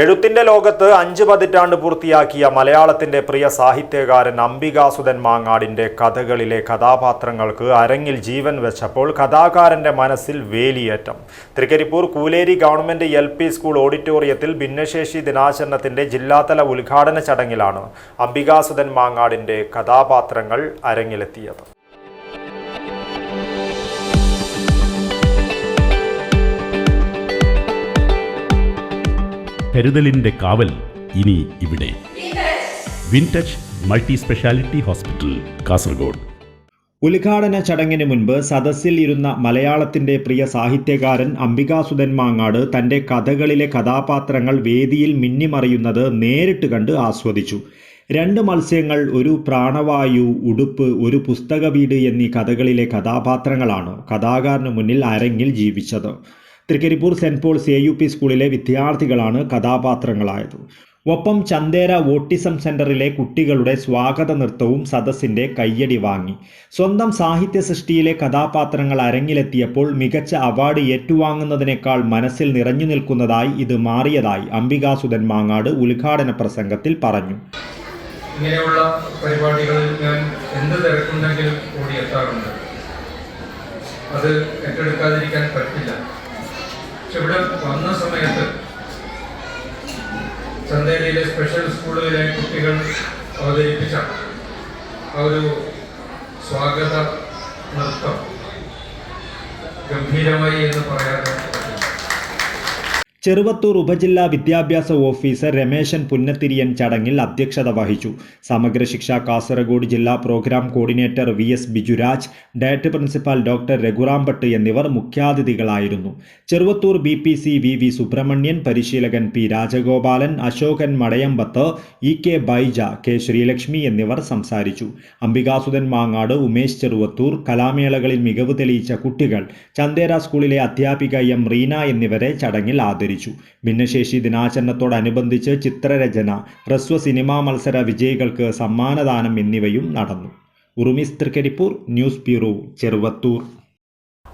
എഴുത്തിന്റെ ലോകത്ത് അഞ്ച് പതിറ്റാണ്ട് പൂർത്തിയാക്കിയ മലയാളത്തിന്റെ പ്രിയ സാഹിത്യകാരൻ അംബികാസുധൻ മാങ്ങാടിന്റെ കഥകളിലെ കഥാപാത്രങ്ങൾക്ക് അരങ്ങിൽ ജീവൻ വെച്ചപ്പോൾ കഥാകാരന്റെ മനസ്സിൽ വേലിയേറ്റം. Trikaripur Kooleri government L school ഓഡിറ്റോറിയത്തിൽ ഭിന്നശേഷി ദിനാചരണത്തിന്റെ ജില്ലാതല ഉദ്ഘാടന ചടങ്ങിലാണ് അംബികാസുധൻ മാങ്ങാടിന്റെ കഥാപാത്രങ്ങൾ അരങ്ങിലെത്തിയത്. കരുതലിന്റെ കാവൽ ഇനി ഇവിടെ. Wintouch multi speciality hospital Kasaragod. ഉദ്ഘാടന ചടങ്ങിന് മുൻപ് സദസ്സിൽ ഇരുന്ന മലയാളത്തിന്റെ പ്രിയ സാഹിത്യകാരൻ അംബികാസുധൻ മാങ്ങാട് തന്റെ കഥകളിലെ കഥാപാത്രങ്ങൾ വേദിയിൽ മിന്നിമറിയുന്നത് നേരിട്ട് കണ്ട് ആസ്വദിച്ചു. രണ്ട് മത്സ്യങ്ങൾ ഒരു പ്രാണവായു ഉടുപ്പ് ഒരു പുസ്തക വീട് എന്നീ കഥകളിലെ കഥാപാത്രങ്ങളാണ് കഥാകാരന് മുന്നിൽ അരങ്ങിൽ ജീവിച്ചത്. Trikaripur saint Paul's A U P സ്കൂളിലെ വിദ്യാർത്ഥികളാണ് കഥാപാത്രങ്ങളായത്. ഒപ്പം ചന്ദേര ഓട്ടിസം സെന്ററിലെ കുട്ടികളുടെ സ്വാഗത നൃത്തവും സദസ്സിന്റെ കയ്യടി വാങ്ങി. സ്വന്തം സാഹിത്യ സൃഷ്ടിയിലെ കഥാപാത്രങ്ങൾ അരങ്ങിലെത്തിയപ്പോൾ മികച്ച അവാർഡ് ഏറ്റുവാങ്ങുന്നതിനേക്കാൾ മനസ്സിൽ നിറഞ്ഞു നിൽക്കുന്നതായി ഇത് മാറിയതായി അംബികാസുധൻ മാങ്ങാട് ഉദ്ഘാടന പ്രസംഗത്തിൽ പറഞ്ഞു. ഇങ്ങനെയുള്ള പരിപാടികളിൽ ഞാൻ എന്ത് തിരക്കുണ്ടെങ്കിലും കൂടി എത്താറുണ്ട്. അത് ഏറ്റെടുക്കാതിരിക്കാൻ പറ്റില്ല. പക്ഷെ ഇവിടെ വന്ന സമയത്ത് ചന്തേരിയിലെ സ്പെഷ്യൽ സ്കൂളിലെ കുട്ടികൾ അവതരിപ്പിച്ച ഒരു സ്വാഗത നൃത്തം. ഗംഭീരമായി എന്ന് പറ്റില്ല ചെറുവത്തൂർ ഉപജില്ലാ വിദ്യാഭ്യാസ ഓഫീസർ രമേശൻ പുന്നത്തിരിയൻ ചടങ്ങിൽ അധ്യക്ഷത വഹിച്ചു. സമഗ്ര ശിക്ഷ കാസർഗോഡ് ജില്ലാ programme coordinator V S Bijuraj director principal doctor Raghuram Bhat എന്നിവർ മുഖ്യാതിഥികളായിരുന്നു. Cheruvathur B P C V V Subramanian പരിശീലകൻ P Rajagopalan Ashokan Madayambath E K Baija K Sreelakshmi എന്നിവർ സംസാരിച്ചു. അംബികാസുധൻ മാങ്ങാട് ഉമേഷ് ചെറുവത്തൂർ കലാമേളകളിൽ മികവ് തെളിയിച്ച കുട്ടികൾ ചന്ദേര സ്കൂളിലെ അധ്യാപിക എം റീന എന്നിവരെ ചടങ്ങിൽ ആദരിച്ചു. ഭിന്നശേഷി ദിനാചരണത്തോടനുബന്ധിച്ച് ചിത്രരചന ഹ്രസ്വ സിനിമാ മത്സര വിജയികൾക്ക് സമ്മാനദാനം എന്നിവയും നടന്നു. Urumis Trikaripur news bureau Cheruvathur.